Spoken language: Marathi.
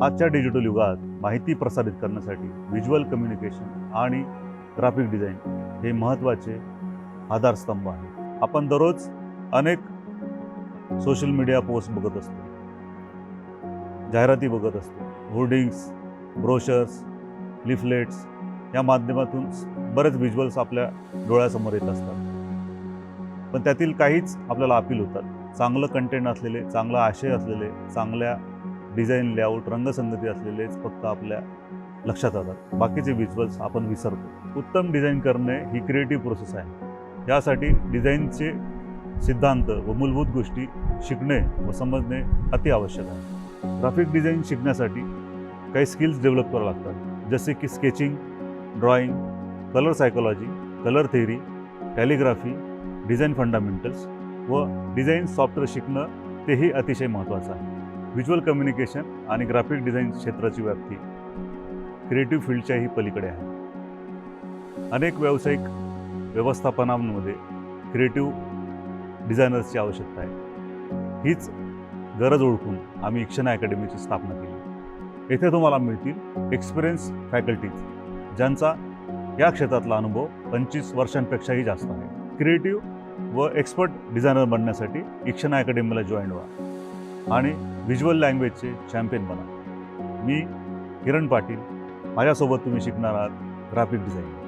आजच्या डिजिटल युगात माहिती प्रसारित करण्यासाठी व्हिज्युअल कम्युनिकेशन आणि ग्राफिक डिझाईन हे महत्त्वाचे आधारस्तंभ आहे आपण दररोज अनेक सोशल मीडिया पोस्ट बघत असतो. जाहिराती बघत असतो. होर्डिंग्स ब्रोशर्स लिफलेट्स या माध्यमातून बरेच व्हिज्युअल्स आपल्या डोळ्यासमोर येत असतात. पण त्यातील काहीच आपल्याला अपील होतात. चांगलं कंटेंट असलेले चांगला आशय असलेले चांगल्या डिझाईन लेआउट रंगसंगती असलेलेच फक्त आपल्या लक्षात येतात बाकीचे व्हिज्युअल्स आपण विसरतो. उत्तम डिझाईन करणे ही क्रिएटिव्ह प्रोसेस आहे. यासाठी डिझाईनचे सिद्धांत व मूलभूत गोष्टी शिकणे व समजणे अति आवश्यक आहे. ग्राफिक डिझाईन शिकण्यासाठी काही स्किल्स डेव्हलप करावं लागतात. जसे की sketching drawing colour psychology colour theory calligraphy design fundamentals व डिझाईन सॉफ्टवेअर शिकणं तेही अतिशय महत्त्वाचं आहे. व्हिज्युअल कम्युनिकेशन आणि ग्राफिक डिझाईन क्षेत्राची व्याप्ती. क्रिएटिव्ह फील्डच्याही पलीकडे आहे. अनेक व्यावसायिक व्यवस्थापनांमध्ये क्रिएटिव्ह डिझायनर्सची आवश्यकता आहे. हीच गरज ओळखून आम्ही इक्षणा अकॅडमीची स्थापना केली. येथे तुम्हाला मिळतील एक्सपिरियन्स फॅकल्टीज ज्यांचा या क्षेत्रातला अनुभव पंचवीस वर्षांपेक्षाही जास्त आहे. क्रिएटिव्ह व एक्सपर्ट डिझायनर बनण्यासाठी इक्षणा अकॅडमीला जॉईन व्हा. आणि व्हिज्युअल लँग्वेजचे चॅम्पियन बना. मी किरण पाटील. माझ्यासोबत तुम्ही शिकणार आहात ग्राफिक डिझाईन